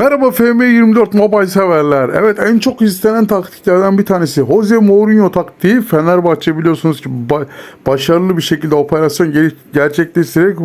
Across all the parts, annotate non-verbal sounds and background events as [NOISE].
Merhaba FM24 Mobile severler. Evet en çok istenen taktiklerden bir tanesi Jose Mourinho taktiği. Fenerbahçe biliyorsunuz ki ba- başarılı bir şekilde operasyon gerçekleştirerek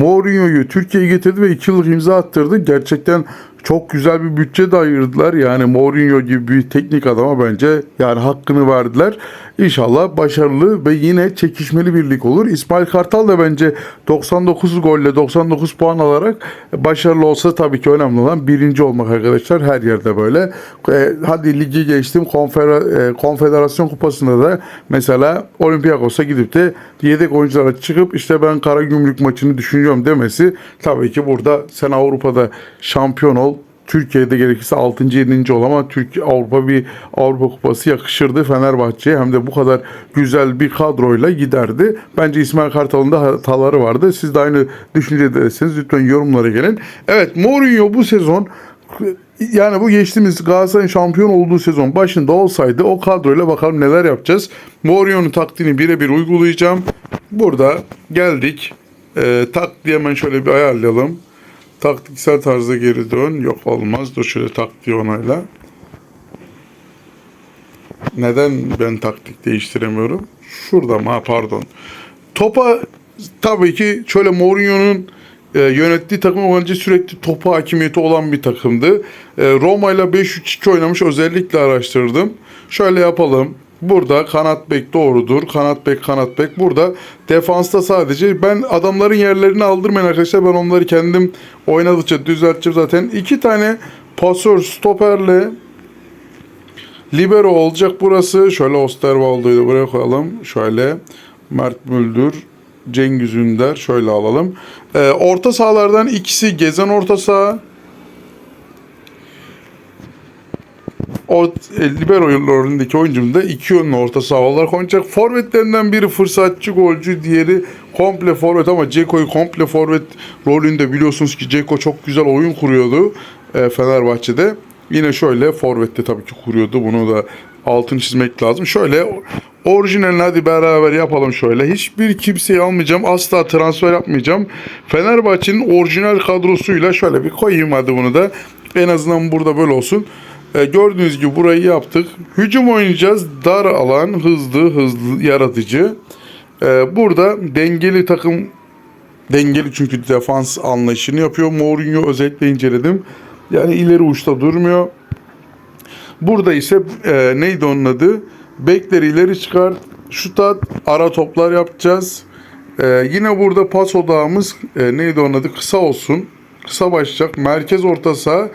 Mourinho'yu Türkiye'ye getirdi ve 2 yıllık imza attırdı. Gerçekten çok güzel bir bütçe de ayırdılar. Yani Mourinho gibi bir teknik adama bence yani hakkını verdiler. İnşallah başarılı ve yine çekişmeli bir lig olur. İsmail Kartal da bence 99 golle 99 puan alarak başarılı olsa tabii ki önemli olan birinci olmak arkadaşlar. Her yerde böyle. E, hadi ligi geçtim. Konfera, e, Konfederasyon Kupası'nda da mesela Olympiakos'a gidip de yedek oyunculara çıkıp işte ben Karagümrük maçını düşünüyorum demesi tabii ki burada sen Avrupa'da şampiyon ol Türkiye'de gerekirse 6. 7. ol ama Türkiye Avrupa bir Avrupa Kupası yakışırdı Fenerbahçe'ye hem de bu kadar güzel bir kadroyla giderdi. Bence İsmail Kartal'ın da hataları vardı. Siz de aynı düşüncedesiniz. Lütfen yorumlara gelin. Evet Mourinho bu sezon yani bu geçtiğimiz Galatasaray'ın şampiyon olduğu sezon başında olsaydı o kadroyla bakalım neler yapacağız. Mourinho'nun taktiğini birebir uygulayacağım. Burada geldik. Ee, tak diye hemen şöyle bir ayarlayalım. Taktiksel tarzda geri dön. Yok olmaz. Dur şöyle taktiği onayla. Neden ben taktik değiştiremiyorum? Şurada mı? Ha, pardon. Topa tabii ki şöyle Mourinho'nun e, yönettiği takım önce sürekli topa hakimiyeti olan bir takımdı. E, Roma ile 5-3-2 oynamış özellikle araştırdım. Şöyle yapalım. Burada kanat bek doğrudur. Kanat bek kanat bek. Burada defansta sadece ben adamların yerlerini aldırmayın arkadaşlar. Ben onları kendim oynadıkça düzelteceğim zaten. İki tane pasör stoperle Libero olacak burası. Şöyle Osterwaldo'yu da buraya koyalım. Şöyle Mert Müldür, Cengiz Ünder şöyle alalım. Ee, orta sahalardan ikisi gezen orta saha. O, e, libero rolündeki oyuncum da iki yönlü orta saha olarak oynayacak. Forvetlerinden biri fırsatçı golcü, diğeri komple forvet ama Ceko'yu komple forvet rolünde biliyorsunuz ki Ceko çok güzel oyun kuruyordu e, Fenerbahçe'de. Yine şöyle forvette tabii ki kuruyordu. Bunu da altını çizmek lazım. Şöyle orijinalini hadi beraber yapalım şöyle. Hiçbir kimseyi almayacağım. Asla transfer yapmayacağım. Fenerbahçe'nin orijinal kadrosuyla şöyle bir koyayım hadi bunu da. En azından burada böyle olsun. E, gördüğünüz gibi burayı yaptık. Hücum oynayacağız. Dar alan, hızlı, hızlı, yaratıcı. E, burada dengeli takım dengeli çünkü defans anlayışını yapıyor. Mourinho özellikle inceledim. Yani ileri uçta durmuyor. Burada ise e, neydi onun adı? Bekleri ileri çıkar. Şut at, ara toplar yapacağız. E, yine burada pas odağımız e, neydi onun adı? Kısa olsun. Kısa başlayacak. Merkez orta saha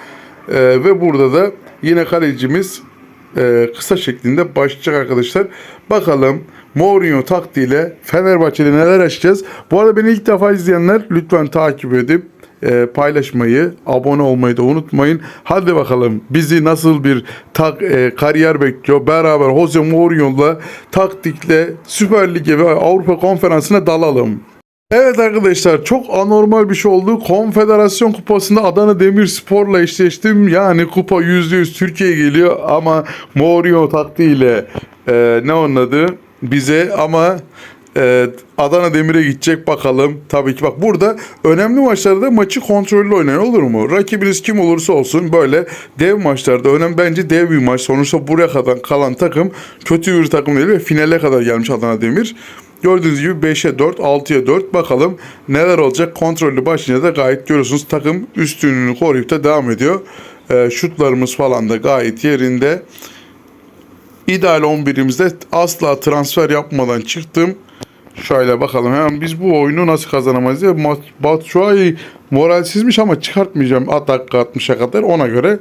e, ve burada da yine kalecimiz e, kısa şeklinde başlayacak arkadaşlar. Bakalım Mourinho taktiğiyle Fenerbahçe'de neler açacağız. Bu arada beni ilk defa izleyenler lütfen takip edip e, paylaşmayı, abone olmayı da unutmayın. Hadi bakalım bizi nasıl bir tak, e, kariyer bekliyor. Beraber Jose Mourinho'la taktikle Süper Lig'e ve Avrupa Konferansı'na dalalım. Evet arkadaşlar çok anormal bir şey oldu. Konfederasyon Kupası'nda Adana Demirspor'la eşleştim. Yani kupa %100 Türkiye'ye geliyor ama Mourinho taktiğiyle e, ne onun adı bize ama e, Adana Demir'e gidecek bakalım. Tabii ki bak burada önemli maçlarda maçı kontrollü oynayın olur mu? Rakibiniz kim olursa olsun böyle dev maçlarda önemli bence dev bir maç. Sonuçta buraya kadar kalan takım kötü bir takım değil ve finale kadar gelmiş Adana Demir. Gördüğünüz gibi 5'e 4, 6'ya 4 bakalım neler olacak. Kontrollü başlayınca da gayet görüyorsunuz takım üstünlüğünü koruyup da devam ediyor. E, şutlarımız falan da gayet yerinde. İdeal 11'imizde asla transfer yapmadan çıktım. Şöyle bakalım hemen biz bu oyunu nasıl kazanamayız diye Batshuayi moralsizmiş ama çıkartmayacağım at dakika 60'a kadar ona göre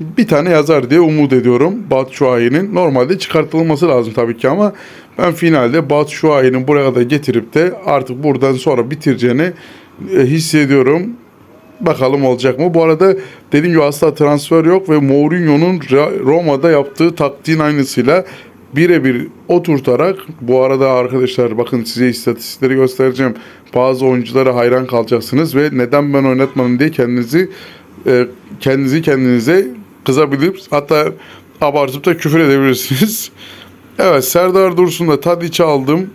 bir tane yazar diye umut ediyorum Batshuayi'nin. Normalde çıkartılması lazım tabii ki ama ben finalde Batshuayi'nin buraya kadar getirip de artık buradan sonra bitireceğini e, hissediyorum. Bakalım olacak mı? Bu arada dediğim gibi asla transfer yok ve Mourinho'nun Roma'da yaptığı taktiğin aynısıyla birebir oturtarak bu arada arkadaşlar bakın size istatistikleri göstereceğim. Bazı oyunculara hayran kalacaksınız ve neden ben oynatmadım diye kendinizi e, kendinizi kendinize kızabilir. Hatta abartıp da küfür edebilirsiniz. [LAUGHS] Evet Serdar Dursun'da Tadiç'i aldım.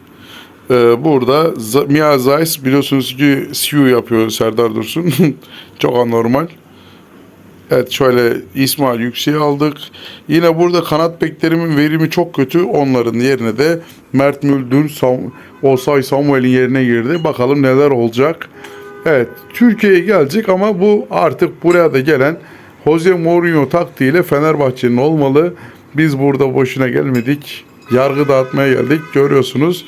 Ee, burada Z- Mia Zeiss biliyorsunuz ki Siu yapıyor Serdar Dursun. [LAUGHS] Çok anormal. Evet şöyle İsmail Yüksek'i aldık. Yine burada kanat beklerimin verimi çok kötü. Onların yerine de Mert Müldür, Sam Osay Samuel'in yerine girdi. Bakalım neler olacak. Evet Türkiye'ye gelecek ama bu artık buraya da gelen Jose Mourinho taktiğiyle Fenerbahçe'nin olmalı. Biz burada boşuna gelmedik. Yargı dağıtmaya geldik. Görüyorsunuz.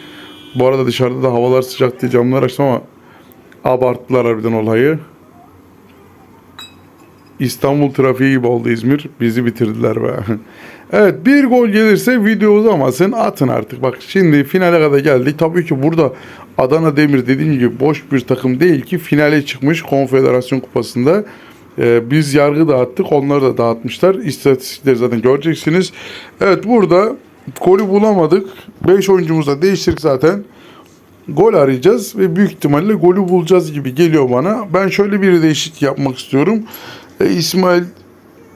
Bu arada dışarıda da havalar sıcak diye camlar açtım ama abarttılar harbiden olayı. İstanbul trafiği gibi oldu İzmir. Bizi bitirdiler be. [LAUGHS] Evet bir gol gelirse video uzamasın atın artık. Bak şimdi finale kadar geldik. Tabii ki burada Adana Demir dediğim gibi boş bir takım değil ki finale çıkmış Konfederasyon Kupası'nda. Ee, biz yargı dağıttık. Onları da dağıtmışlar. İstatistikleri zaten göreceksiniz. Evet burada golü bulamadık. 5 oyuncumuzu da değiştirdik zaten gol arayacağız ve büyük ihtimalle golü bulacağız gibi geliyor bana. Ben şöyle bir değişiklik yapmak istiyorum. E, İsmail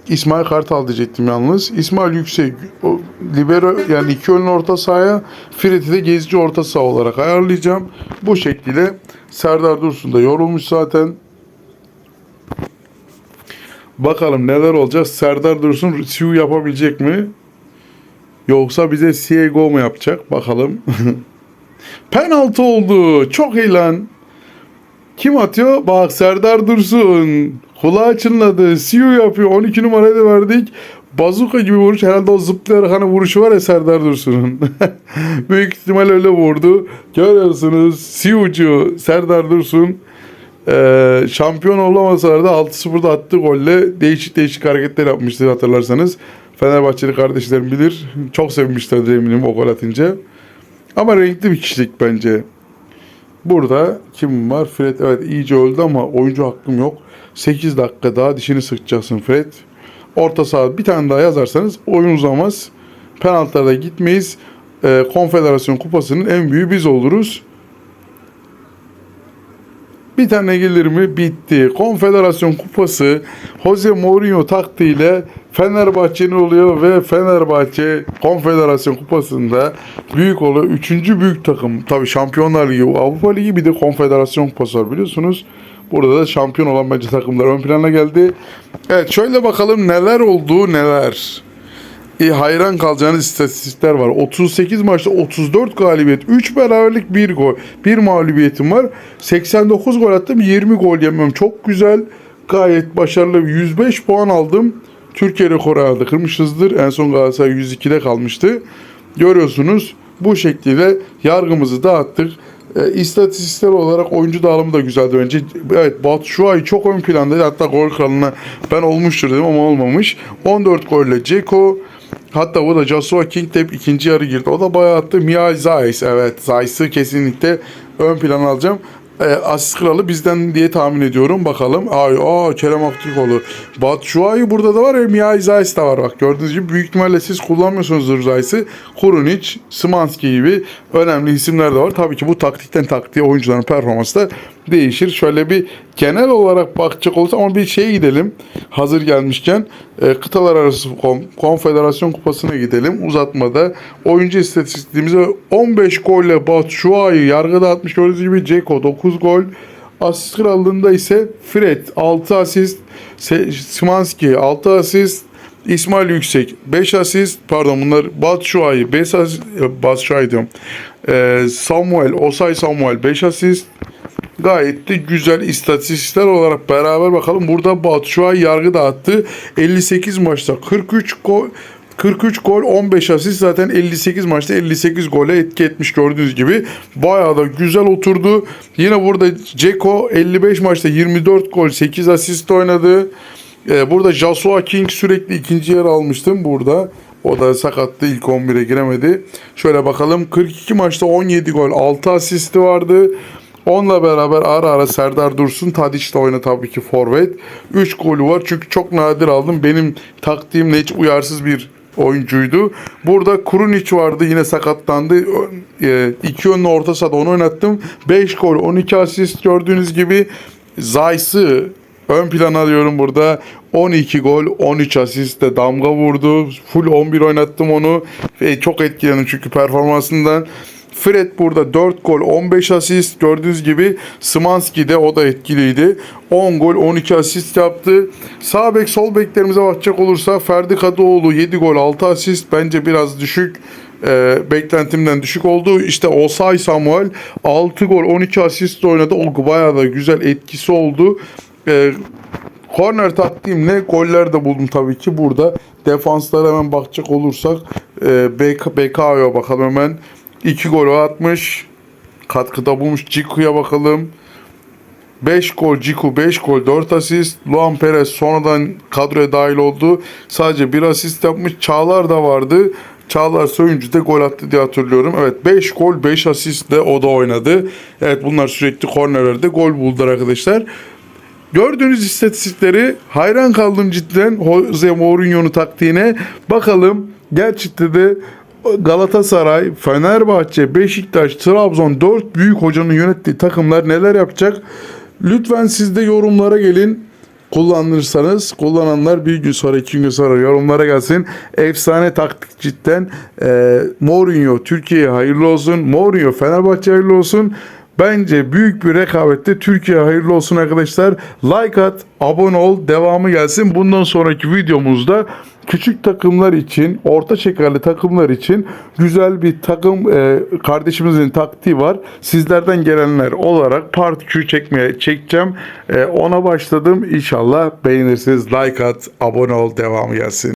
İsmail Kartal diyecektim yalnız. İsmail Yüksek o, libero yani iki önlü orta sahaya Fred'i de gezici orta saha olarak ayarlayacağım. Bu şekilde Serdar Dursun da yorulmuş zaten. Bakalım neler olacak. Serdar Dursun Siu yapabilecek mi? Yoksa bize Siego mu yapacak? Bakalım. [LAUGHS] Penaltı oldu. Çok iyi lan. Kim atıyor? Bak Serdar Dursun. Kulağı çınladı. Siyo yapıyor. 12 numarayı da verdik. Bazuka gibi vuruş. Herhalde o zıplayarak hani vuruşu var ya Serdar Dursun'un. [LAUGHS] Büyük ihtimal öyle vurdu. Görüyorsunuz. Siyucu Serdar Dursun. Ee, şampiyon olamasalar da 6-0'da attığı golle değişik değişik hareketler yapmıştı hatırlarsanız. Fenerbahçeli kardeşlerim bilir. Çok sevmişlerdir eminim o gol atınca. Ama renkli bir kişilik bence. Burada kim var? Fred evet iyice öldü ama oyuncu hakkım yok. 8 dakika daha dişini sıkacaksın Fred. Orta saha bir tane daha yazarsanız oyun uzamaz. Penaltılarda gitmeyiz. Ee, Konfederasyon kupasının en büyüğü biz oluruz. Bir tane gelir mi? Bitti. Konfederasyon kupası Jose Mourinho taktiğiyle Fenerbahçe'nin oluyor ve Fenerbahçe Konfederasyon kupasında büyük oluyor. Üçüncü büyük takım. Tabii Şampiyonlar Ligi, Avrupa Ligi bir de Konfederasyon kupası var biliyorsunuz. Burada da şampiyon olan bence takımlar ön plana geldi. Evet şöyle bakalım neler oldu neler. E, hayran kalacağınız istatistikler var. 38 maçta 34 galibiyet, 3 beraberlik, 1 gol. 1 mağlubiyetim var. 89 gol attım, 20 gol yemem. Çok güzel. Gayet başarılı. 105 puan aldım. Türkiye rekoru herhalde kırmışızdır. En son Galatasaray 102'de kalmıştı. Görüyorsunuz bu şekilde yargımızı dağıttık. E, istatistikler olarak oyuncu dağılımı da güzeldi önce. Evet Batu Şuay çok ön plandaydı. Hatta gol kralına ben olmuştur dedim ama olmamış. 14 golle Ceko. Hatta bu da Joshua King de ikinci yarı girdi. O da bayağı attı. Mia Zeiss. Evet Zeiss'ı kesinlikle ön plana alacağım. E, asist kralı bizden diye tahmin ediyorum. Bakalım. Ay, aa Kerem Aktürkoğlu. Batshuayi burada da var ya Mia Zeiss de var. Bak gördüğünüz gibi büyük ihtimalle siz kullanmıyorsunuzdur Zeiss'i. Kurunic, Szymanski gibi önemli isimler de var. Tabii ki bu taktikten taktiğe oyuncuların performansı da değişir. Şöyle bir genel olarak bakacak olursa ama bir şeye gidelim. Hazır gelmişken e, kıtalar arası kon- konfederasyon kupasına gidelim. Uzatmada oyuncu istatistikimize 15 golle Batshuayi yargıda atmış gördüğünüz gibi Ceko 9 gol. Asist krallığında ise Fred 6 asist, Szymanski 6 asist, İsmail Yüksek 5 asist pardon bunlar Batshuayi 5 asist e, Batshuayi diyorum. E, Samuel Osay Samuel 5 asist gayet de güzel istatistikler olarak beraber bakalım. Burada Batshuayi yargı dağıttı. 58 maçta 43 gol 43 gol 15 asist zaten 58 maçta 58 gole etki etmiş gördüğünüz gibi. Bayağı da güzel oturdu. Yine burada Ceko 55 maçta 24 gol 8 asist oynadı. Ee, burada Joshua King sürekli ikinci yer almıştım burada. O da sakattı ilk 11'e giremedi. Şöyle bakalım 42 maçta 17 gol 6 asisti vardı. Onunla beraber ara ara Serdar Dursun Tadiç de oyna tabii ki forvet. 3 golü var çünkü çok nadir aldım. Benim taktiğimle hiç uyarsız bir oyuncuydu. Burada Kurunic vardı yine sakatlandı. E, iki yönlü orta sahada onu oynattım. 5 gol 12 asist gördüğünüz gibi. Zayt'sı ön plana alıyorum burada. 12 gol 13 asiste damga vurdu. Full 11 oynattım onu. Ve çok etkilendim çünkü performansından. Fred burada 4 gol 15 asist. Gördüğünüz gibi Smanski de o da etkiliydi. 10 gol 12 asist yaptı. Sağ bek sol beklerimize bakacak olursa Ferdi Kadıoğlu 7 gol 6 asist. Bence biraz düşük. e, beklentimden düşük oldu. İşte Osay Samuel 6 gol 12 asist oynadı. O bayağı da güzel etkisi oldu. E, Korner taktiğimle goller de buldum tabii ki burada. Defanslara hemen bakacak olursak e, BK, BK'ya bakalım hemen. 2 gol atmış. Katkıda bulmuş. Ciku'ya bakalım. 5 gol Ciku 5 gol 4 asist. Luan Perez sonradan kadroya dahil oldu. Sadece 1 asist yapmış. Çağlar da vardı. Çağlar Söyüncü de gol attı diye hatırlıyorum. Evet 5 gol 5 asistle o da oynadı. Evet bunlar sürekli kornerlerde gol buldular arkadaşlar. Gördüğünüz istatistikleri hayran kaldım cidden Jose Mourinho'nun taktiğine. Bakalım gerçekten de Galatasaray, Fenerbahçe, Beşiktaş, Trabzon 4 büyük hocanın yönettiği takımlar neler yapacak? Lütfen siz de yorumlara gelin. Kullanırsanız kullananlar bir gün sonra iki gün sonra yorumlara gelsin. Efsane taktik cidden. Ee, Mourinho Türkiye'ye hayırlı olsun. Mourinho Fenerbahçe hayırlı olsun. Bence büyük bir rekabette Türkiye hayırlı olsun arkadaşlar. Like at, abone ol, devamı gelsin. Bundan sonraki videomuzda küçük takımlar için, orta şekerli takımlar için güzel bir takım e, kardeşimizin taktiği var. Sizlerden gelenler olarak part 2 çekmeye çekeceğim. E, ona başladım. İnşallah beğenirsiniz. Like at, abone ol, devamı gelsin.